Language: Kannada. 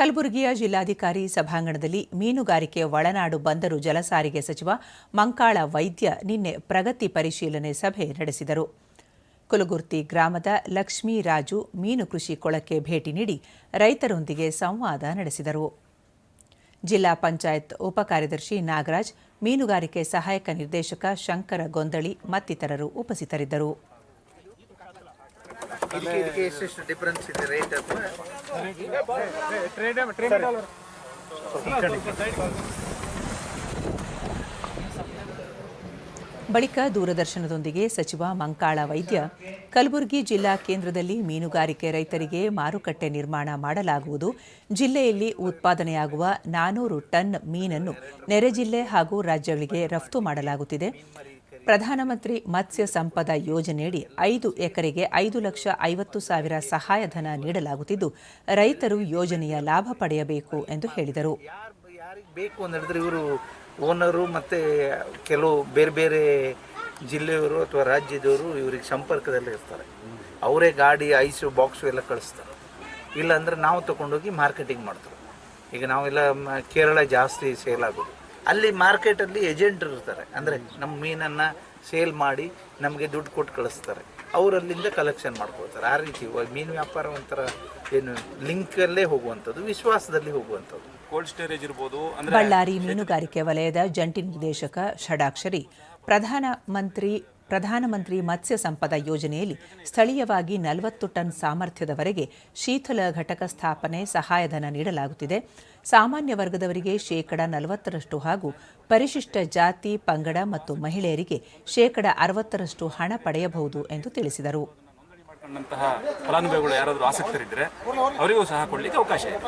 ಕಲಬುರಗಿಯ ಜಿಲ್ಲಾಧಿಕಾರಿ ಸಭಾಂಗಣದಲ್ಲಿ ಮೀನುಗಾರಿಕೆ ಒಳನಾಡು ಬಂದರು ಜಲಸಾರಿಗೆ ಸಚಿವ ಮಂಕಾಳ ವೈದ್ಯ ನಿನ್ನೆ ಪ್ರಗತಿ ಪರಿಶೀಲನೆ ಸಭೆ ನಡೆಸಿದರು. ಕುಲಗುರ್ತಿ ಗ್ರಾಮದ ಲಕ್ಷ್ಮೀ ರಾಜು ಮೀನು ಕೃಷಿ ಕೊಳಕ್ಕೆ ಭೇಟಿ ನೀಡಿ ರೈತರೊಂದಿಗೆ ಸಂವಾದ ನಡೆಸಿದರು. ಜಿಲ್ಲಾ ಪಂಚಾಯತ್ ಉಪಕಾರ್ಯದರ್ಶಿ ನಾಗರಾಜ್, ಮೀನುಗಾರಿಕೆ ಸಹಾಯಕ ನಿರ್ದೇಶಕ ಶಂಕರ ಗೊಂದಳಿ ಮತ್ತಿತರರು ಉಪಸ್ಥಿತರಿದ್ದರು. ಬಳಿಕ ದೂರದರ್ಶನದೊಂದಿಗೆ ಸಚಿವ ಮಂಕಾಳ ವೈದ್ಯ, ಕಲಬುರಗಿ ಜಿಲ್ಲಾ ಕೇಂದ್ರದಲ್ಲಿ ಮೀನುಗಾರಿಕೆ ರೈತರಿಗೆ ಮಾರುಕಟ್ಟೆ ನಿರ್ಮಾಣ ಮಾಡಲಾಗುವುದು. ಜಿಲ್ಲೆಯಲ್ಲಿ ಉತ್ಪಾದನೆಯಾಗುವ ನಾನೂರು ಟನ್ ಮೀನನ್ನು ನೆರೆ ಜಿಲ್ಲೆ ಹಾಗೂ ರಾಜ್ಯಗಳಿಗೆ ರಫ್ತು ಮಾಡಲಾಗುತ್ತಿದೆ. ಪ್ರಧಾನಮಂತ್ರಿ ಮತ್ಸ್ಯ ಸಂಪದ ಯೋಜನೆಯಡಿ ಐದು ಎಕರೆಗೆ ಐದು ಲಕ್ಷ ಐವತ್ತು ಸಾವಿರ ಸಹಾಯಧನ ನೀಡಲಾಗುತ್ತಿದ್ದು, ರೈತರು ಯೋಜನೆಯ ಲಾಭ ಪಡೆಯಬೇಕು ಎಂದು ಹೇಳಿದರು. ಬೇಕು ಇವರು ಓನರು ಮತ್ತು ಕೆಲವು ಬೇರೆ ಬೇರೆ ಜಿಲ್ಲೆಯವರು ಅಥವಾ ರಾಜ್ಯದವರು ಇವರಿಗೆ ಸಂಪರ್ಕದಲ್ಲಿ ಇರ್ತಾರೆ. ಅವರೇ ಗಾಡಿ, ಐಸು, ಬಾಕ್ಸು ಎಲ್ಲ ಕಳಿಸ್ತಾರೆ. ಇಲ್ಲಾಂದ್ರೆ ನಾವು ತಗೊಂಡೋಗಿ ಮಾರ್ಕೆಟಿಂಗ್ ಮಾಡ್ತಾರೆ. ಈಗ ನಾವೆಲ್ಲ ಕೇರಳ ಜಾಸ್ತಿ ಸೇಲ್ ಆಗೋದು. ಅಲ್ಲಿ ಮಾರ್ಕೆಟಲ್ಲಿ ಏಜೆಂಟ್ರು ಇರ್ತಾರೆ. ಅಂದರೆ ನಮ್ಮ ಮೀನನ್ನು ಸೇಲ್ ಮಾಡಿ ನಮಗೆ ದುಡ್ಡು ಕೊಟ್ಟು ಕಳಿಸ್ತಾರೆ. ಅವರಲ್ಲಿಂದ ಕಲೆಕ್ಷನ್ ಮಾಡ್ಕೊಳ್ತಾರೆ. ಆ ರೀತಿ ಇವಾಗ ಮೀನು ವ್ಯಾಪಾರ ಒಂಥರ ಏನು ಲಿಂಕಲ್ಲೇ ಹೋಗುವಂಥದ್ದು ವಿಶ್ವಾಸದಲ್ಲಿ ಹೋಗುವಂಥದ್ದು. ಕೋಲ್ಡ್ ಸ್ಟೋರೇಜ್ ಇರ್ಬೋದು ಅಂದ್ರೆ ಬಳ್ಳಾರಿ ಮೀನುಗಾರಿಕೆ ವಲಯದ ಜಂಟಿ ನಿರ್ದೇಶಕ ಷಡಾಕ್ಷರಿ. ಪ್ರಧಾನಮಂತ್ರಿ ಪ್ರಧಾನಮಂತ್ರಿ ಮತ್ಸ್ಯ ಸಂಪದ ಯೋಜನೆಯಲ್ಲಿ ಸ್ಥಳೀಯವಾಗಿ ನಲವತ್ತು ಟನ್ ಸಾಮರ್ಥ್ಯದವರೆಗೆ ಶೀಥಲ ಘಟಕ ಸ್ಥಾಪನೆ ಸಹಾಯಧನ ನೀಡಲಾಗುತ್ತಿದೆ. ಸಾಮಾನ್ಯ ವರ್ಗದವರಿಗೆ ಶೇಕಡ ನಲವತ್ತರಷ್ಟು ಹಾಗೂ ಪರಿಶಿಷ್ಟ ಜಾತಿ, ಪಂಗಡ ಮತ್ತು ಮಹಿಳೆಯರಿಗೆ ಶೇಕಡ ಅರವತ್ತರಷ್ಟು ಹಣ ಪಡೆಯಬಹುದು ಎಂದು ತಿಳಿಸಿದರು. ಫಲಾನುಭವಿಗಳು ಯಾರಾದರೂ ಆಸಕ್ತರಿದ್ದರೆ ಅವರಿಗೂ ಸಹ ಕೊಡಲಿಕ್ಕೆ ಅವಕಾಶ ಇದೆ.